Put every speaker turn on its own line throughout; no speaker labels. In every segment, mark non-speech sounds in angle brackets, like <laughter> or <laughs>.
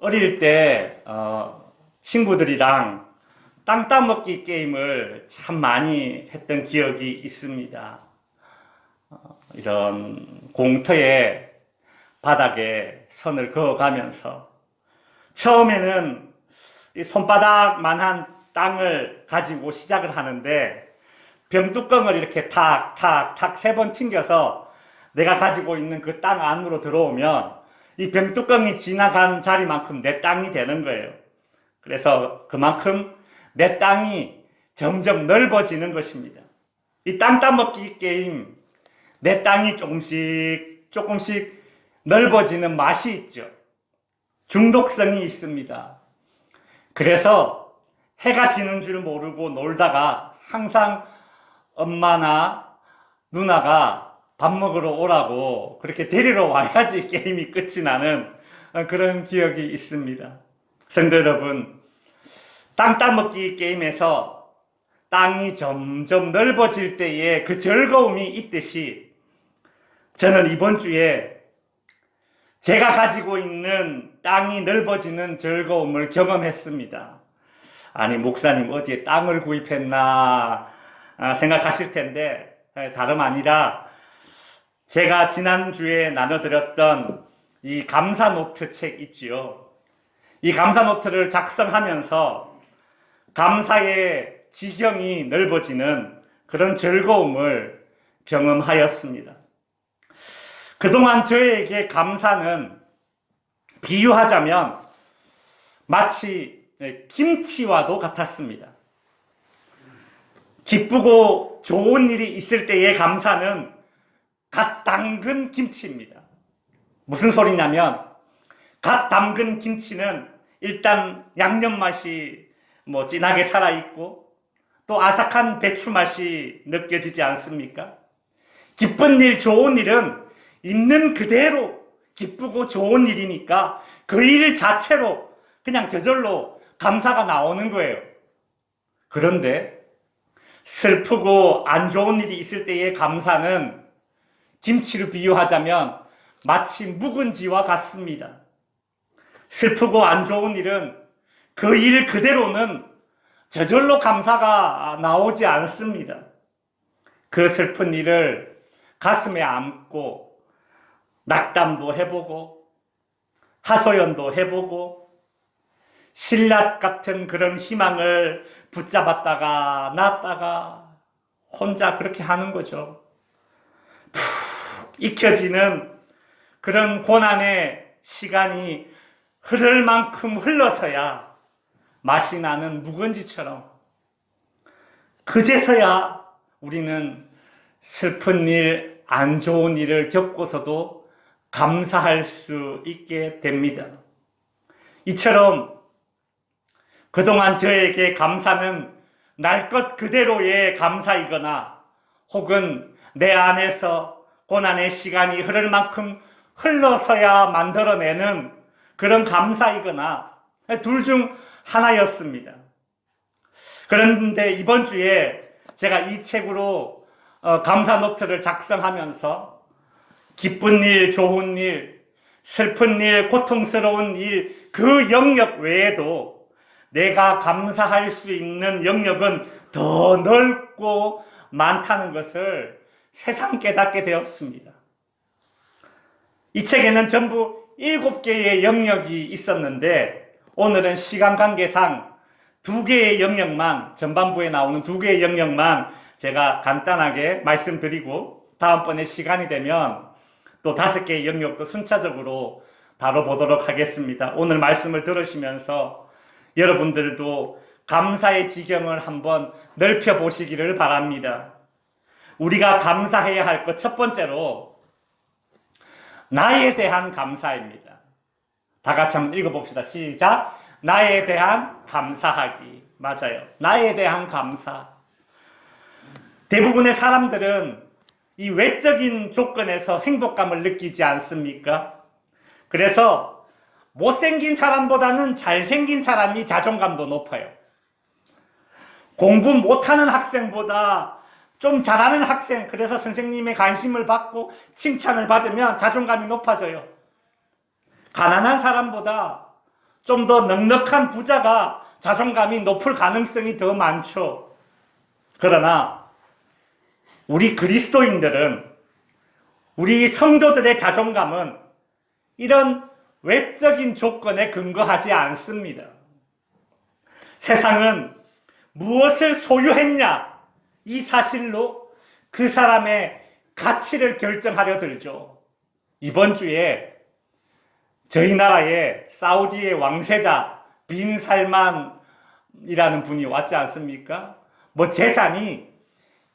어릴 때 어, 친구들이랑 땅 따먹기 게임을 참 많이 했던 기억이 있습니다. 어, 이런 공터에 바닥에 선을 그어가면서 처음에는 이 손바닥만한 땅을 가지고 시작을 하는데 병뚜껑을 이렇게 탁 탁 탁 세 번 튕겨서 내가 가지고 있는 그 땅 안으로 들어오면 이 병뚜껑이 지나간 자리만큼 내 땅이 되는 거예요. 그래서 그만큼 내 땅이 점점 넓어지는 것입니다. 이 땅 따먹기 게임, 내 땅이 조금씩 조금씩 넓어지는 맛이 있죠. 중독성이 있습니다. 그래서 해가 지는 줄 모르고 놀다가 항상 엄마나 누나가 밥 먹으러 오라고 그렇게 데리러 와야지 <laughs> 게임이 끝이 나는 그런 기억이 있습니다. 성도 여러분, 땅 따먹기 게임에서 땅이 점점 넓어질 때에 그 즐거움이 있듯이 저는 이번 주에 제가 가지고 있는 땅이 넓어지는 즐거움을 경험했습니다. 아니, 목사님 어디에 땅을 구입했나 아, 생각하실 텐데 에, 다름 아니라 제가 지난주에 나눠드렸던 이 감사 노트 책 있지요. 이 감사 노트를 작성하면서 감사의 지경이 넓어지는 그런 즐거움을 경험하였습니다. 그동안 저에게 감사는 비유하자면 마치 김치와도 같았습니다. 기쁘고 좋은 일이 있을 때의 감사는 갓 담근 김치입니다. 무슨 소리냐면 갓 담근 김치는 일단 양념 맛이 뭐 진하게 살아 있고 또 아삭한 배추 맛이 느껴지지 않습니까? 기쁜 일, 좋은 일은 있는 그대로 기쁘고 좋은 일이니까 그 일 자체로 그냥 저절로 감사가 나오는 거예요. 그런데 슬프고 안 좋은 일이 있을 때의 감사는 김치로 비유하자면 마치 묵은 지와 같습니다. 슬프고 안 좋은 일은 그 일 그대로는 저절로 감사가 나오지 않습니다. 그 슬픈 일을 가슴에 안고 낙담도 해보고 하소연도 해보고 신라 같은 그런 희망을 붙잡았다가 놨다가 혼자 그렇게 하는 거죠. 푹 익혀지는 그런 고난의 시간이 흐를 만큼 흘러서야 맛이 나는 묵은지처럼 그제서야 우리는 슬픈 일, 안 좋은 일을 겪고서도 감사할 수 있게 됩니다. 이처럼 그동안 저에게 감사는 날 것 그대로의 감사이거나 혹은 내 안에서 고난의 시간이 흐를 만큼 흘러서야 만들어내는 그런 감사이거나 둘 중 하나였습니다. 그런데 이번 주에 제가 이 책으로 어, 감사 노트를 작성하면서 기쁜 일, 좋은 일, 슬픈 일, 고통스러운 일, 그 영역 외에도 내가 감사할 수 있는 영역은 더 넓고 많다는 것을 새삼 깨닫게 되었습니다. 이 책에는 전부 일곱 개의 영역이 있었는데 오늘은 시간 관계상 두 개의 영역만 전반부에 나오는 두 개의 영역만 제가 간단하게 말씀드리고 다음번에 시간이 되면 또 다섯 개의 영역도 순차적으로 다뤄보도록 하겠습니다. 오늘 말씀을 들으시면서 여러분들도 감사의 지경을 한번 넓혀 보시기를 바랍니다. 우리가 감사해야 할 것 첫 번째로 나에 대한 감사입니다. 다 같이 한번 읽어봅시다. 시작. 나에 대한 감사하기. 맞아요. 나에 대한 감사. 대부분의 사람들은 이 외적인 조건에서 행복감을 느끼지 않습니까? 그래서 못생긴 사람보다는 잘생긴 사람이 자존감도 높아요. 공부 못하는 학생보다 좀 잘하는 학생, 그래서 선생님의 관심을 받고 칭찬을 받으면 자존감이 높아져요. 가난한 사람보다 좀 더 넉넉한 부자가 자존감이 높을 가능성이 더 많죠. 그러나 우리 그리스도인들은 우리 성도들의 자존감은 이런 외적인 조건에 근거하지 않습니다. 세상은 무엇을 소유했냐 이 사실로 그 사람의 가치를 결정하려 들죠. 이번 주에 저희 나라에 사우디의 왕세자 빈 살만이라는 분이 왔지 않습니까? 뭐 재산이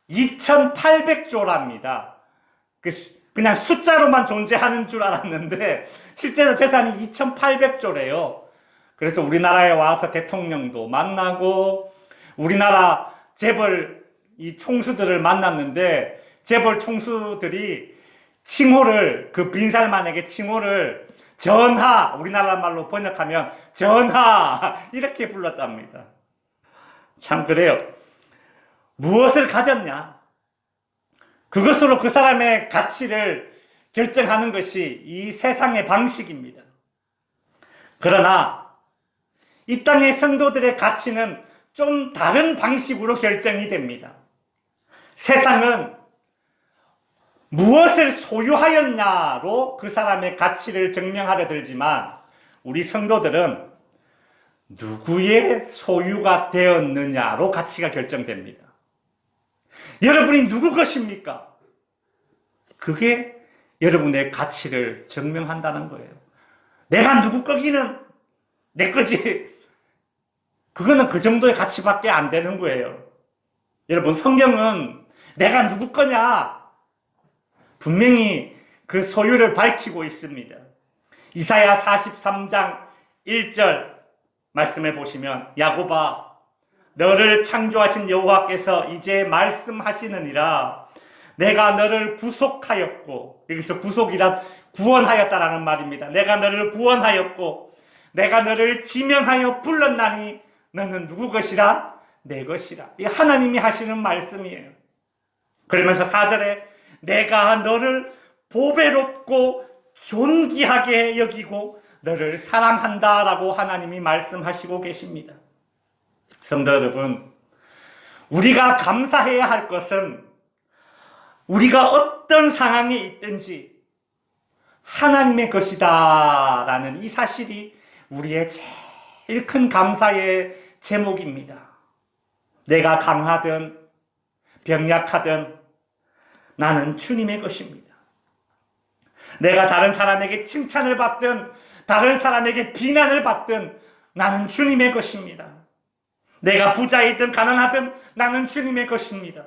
2,800조랍니다. 그 수- 그냥 숫자로만 존재하는 줄 알았는데 실제로 재산이 2,800조래요. 그래서 우리나라에 와서 대통령도 만나고 우리나라 재벌 이 총수들을 만났는데 재벌 총수들이 칭호를 그 빈살만에게 칭호를 전하 우리나라 말로 번역하면 전하 <laughs> 이렇게 불렀답니다. 참 그래요. 무엇을 가졌냐? 그것으로 그 사람의 가치를 결정하는 것이 이 세상의 방식입니다. 그러나 이 땅의 성도들의 가치는 좀 다른 방식으로 결정이 됩니다. 세상은 무엇을 소유하였냐로 그 사람의 가치를 증명하려 들지만 우리 성도들은 누구의 소유가 되었느냐로 가치가 결정됩니다. 여러분이 누구 것입니까? 그게 여러분의 가치를 증명한다는 거예요. 내가 누구 거기는 내 거지. 그거는 그 정도의 가치밖에 안 되는 거예요. 여러분, 성경은 내가 누구 거냐? 분명히 그 소유를 밝히고 있습니다. 이사야 43장 1절 말씀해 보시면 야고바 너를 창조하신 여호와께서 이제 말씀하시느니라 내가 너를 구속하였고 여기서 구속이란 구원하였다라는 말입니다. 내가 너를 구원하였고 내가 너를 지명하여 불렀나니 너는 누구 것이라? 내 것이라. 이 하나님이 하시는 말씀이에요. 그러면서 4절에 내가 너를 보배롭고 존귀하게 여기고 너를 사랑한다 라고 하나님이 말씀하시고 계십니다. 성도 여러분, 우리가 감사해야 할 것은 우리가 어떤 상황에 있든지 하나님의 것이다 라는 이 사실이 우리의 제일 큰 감사의 제목입니다. 내가 강하든 병약하든 나는 주님의 것입니다. 내가 다른 사람에게 칭찬을 받든 다른 사람에게 비난을 받든 나는 주님의 것입니다. 내가 부자이든 가난하든 나는 주님의 것입니다.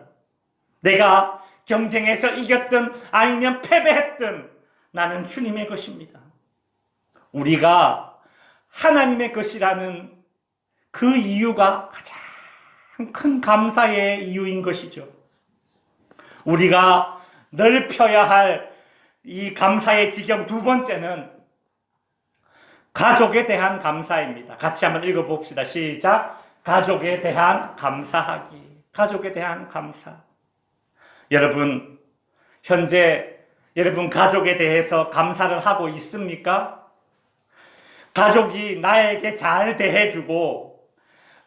내가 경쟁에서 이겼든 아니면 패배했든 나는 주님의 것입니다. 우리가 하나님의 것이라는 그 이유가 가장 큰 감사의 이유인 것이죠. 우리가 넓혀야 할 이 감사의 지경 두 번째는 가족에 대한 감사입니다. 같이 한번 읽어봅시다. 시작. 가족에 대한 감사하기. 가족에 대한 감사. 여러분, 현재 여러분 가족에 대해서 감사를 하고 있습니까? 가족이 나에게 잘 대해주고,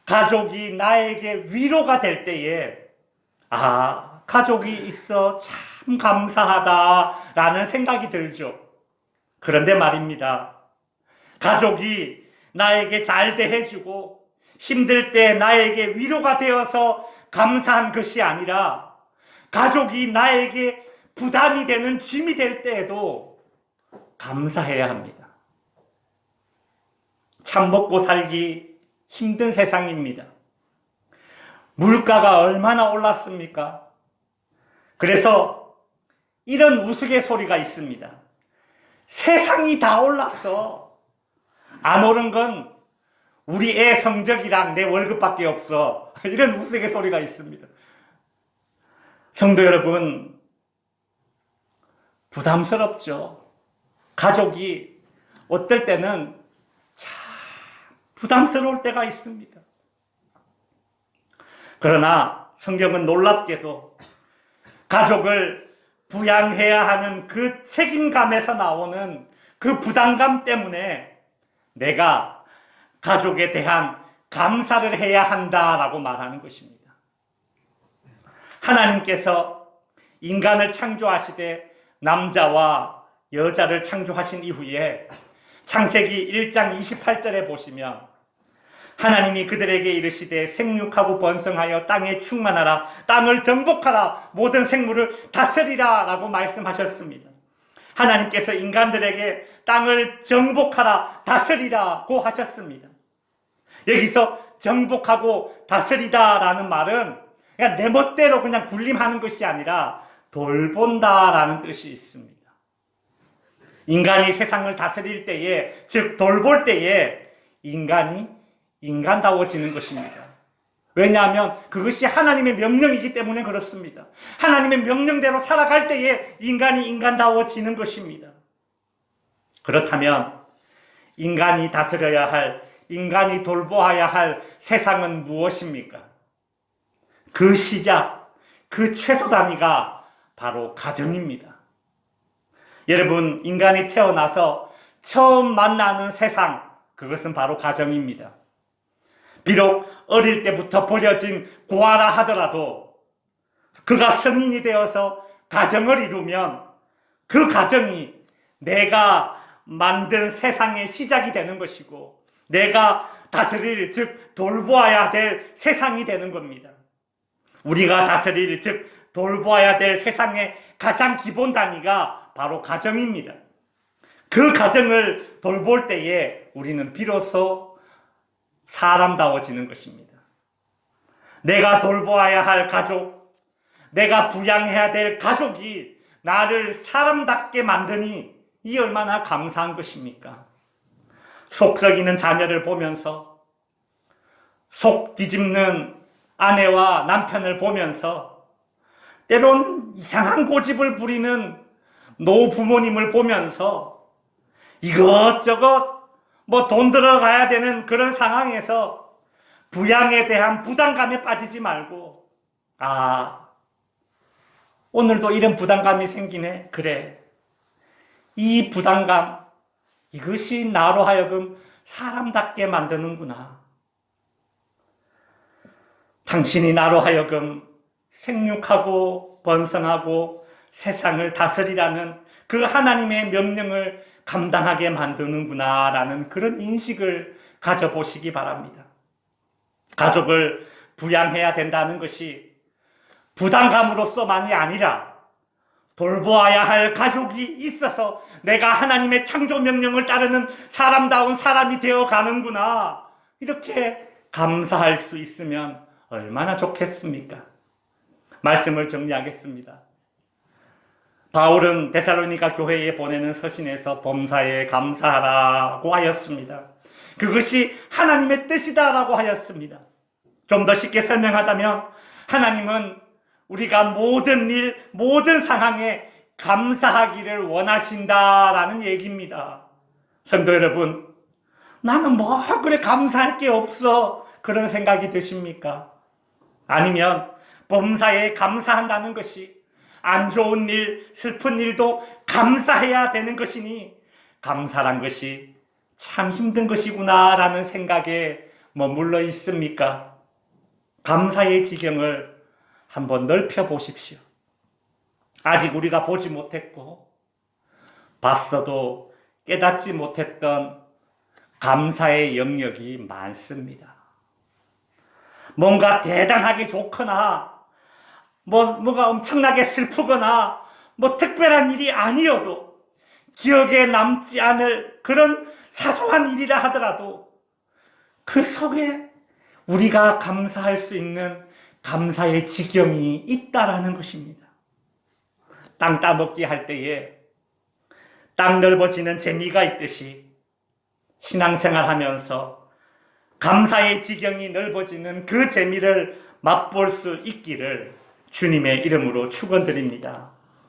가족이 나에게 위로가 될 때에, 아, 가족이 있어 참 감사하다라는 생각이 들죠. 그런데 말입니다. 가족이 나에게 잘 대해주고, 힘들 때 나에게 위로가 되어서 감사한 것이 아니라, 가족이 나에게 부담이 되는 짐이 될 때에도 감사해야 합니다. 참 먹고 살기 힘든 세상입니다. 물가가 얼마나 올랐습니까? 그래서 이런 우스갯소리가 있습니다. 세상이 다 올랐어. 안 오른 건 우리 애 성적이랑 내 월급밖에 없어. <laughs> 이런 우스갯소리가 있습니다. 성도 여러분, 부담스럽죠. 가족이 어떨 때는 참 부담스러울 때가 있습니다. 그러나 성경은 놀랍게도 가족을 부양해야 하는 그 책임감에서 나오는 그 부담감 때문에 내가 가족에 대한 감사를 해야 한다라고 말하는 것입니다. 하나님께서 인간을 창조하시되 남자와 여자를 창조하신 이후에 창세기 1장 28절에 보시면 하나님이 그들에게 이르시되 생육하고 번성하여 땅에 충만하라 땅을 정복하라 모든 생물을 다스리라 라고 말씀하셨습니다. 하나님께서 인간들에게 땅을 정복하라 다스리라고 하셨습니다. 여기서 정복하고 다스리다라는 말은 그냥 내 멋대로 그냥 군림하는 것이 아니라 돌본다라는 뜻이 있습니다. 인간이 세상을 다스릴 때에, 즉 돌볼 때에 인간이 인간다워지는 것입니다. 왜냐하면 그것이 하나님의 명령이기 때문에 그렇습니다. 하나님의 명령대로 살아갈 때에 인간이 인간다워지는 것입니다. 그렇다면 인간이 다스려야 할, 인간이 돌보아야 할 세상은 무엇입니까? 그 시작, 그 최소 단위가 바로 가정입니다. 여러분, 인간이 태어나서 처음 만나는 세상, 그것은 바로 가정입니다. 비록 어릴 때부터 버려진 고아라 하더라도 그가 성인이 되어서 가정을 이루면 그 가정이 내가 만든 세상의 시작이 되는 것이고 내가 다스릴 즉 돌보아야 될 세상이 되는 겁니다. 우리가 다스릴 즉 돌보아야 될 세상의 가장 기본 단위가 바로 가정입니다. 그 가정을 돌볼 때에 우리는 비로소 사람다워지는 것입니다. 내가 돌보아야 할 가족, 내가 부양해야 될 가족이 나를 사람답게 만드니 이 얼마나 감사한 것입니까? 속 썩이는 자녀를 보면서 속 뒤집는 아내와 남편을 보면서 때론 이상한 고집을 부리는 노 부모님을 보면서 이것저것 뭐 돈 들어가야 되는 그런 상황에서 부양에 대한 부담감에 빠지지 말고 아 오늘도 이런 부담감이 생기네. 그래. 이 부담감 이것이 나로 하여금 사람답게 만드는구나. 당신이 나로 하여금 생육하고 번성하고 세상을 다스리라는 그 하나님의 명령을 감당하게 만드는구나라는 그런 인식을 가져보시기 바랍니다. 가족을 부양해야 된다는 것이 부담감으로서만이 아니라 돌보아야 할 가족이 있어서 내가 하나님의 창조 명령을 따르는 사람다운 사람이 되어 가는구나. 이렇게 감사할 수 있으면 얼마나 좋겠습니까? 말씀을 정리하겠습니다. 바울은 데살로니가 교회에 보내는 서신에서 범사에 감사하라고 하였습니다. 그것이 하나님의 뜻이다라고 하였습니다. 좀 더 쉽게 설명하자면 하나님은 우리가 모든 일, 모든 상황에 감사하기를 원하신다라는 얘기입니다. 성도 여러분, 나는 뭐 그래 감사할 게 없어 그런 생각이 드십니까? 아니면 범사에 감사한다는 것이 안 좋은 일, 슬픈 일도 감사해야 되는 것이니 감사란 것이 참 힘든 것이구나라는 생각에 머물러 있습니까? 감사의 지경을 한번 넓혀 보십시오. 아직 우리가 보지 못했고, 봤어도 깨닫지 못했던 감사의 영역이 많습니다. 뭔가 대단하게 좋거나, 뭐, 뭐가 엄청나게 슬프거나, 뭐 특별한 일이 아니어도 기억에 남지 않을 그런 사소한 일이라 하더라도 그 속에 우리가 감사할 수 있는 감사의 지경이 있다라는 것입니다. 땅 따먹기 할 때에 땅 넓어지는 재미가 있듯이 신앙생활 하면서 감사의 지경이 넓어지는 그 재미를 맛볼 수 있기를 주님의 이름으로 축원드립니다.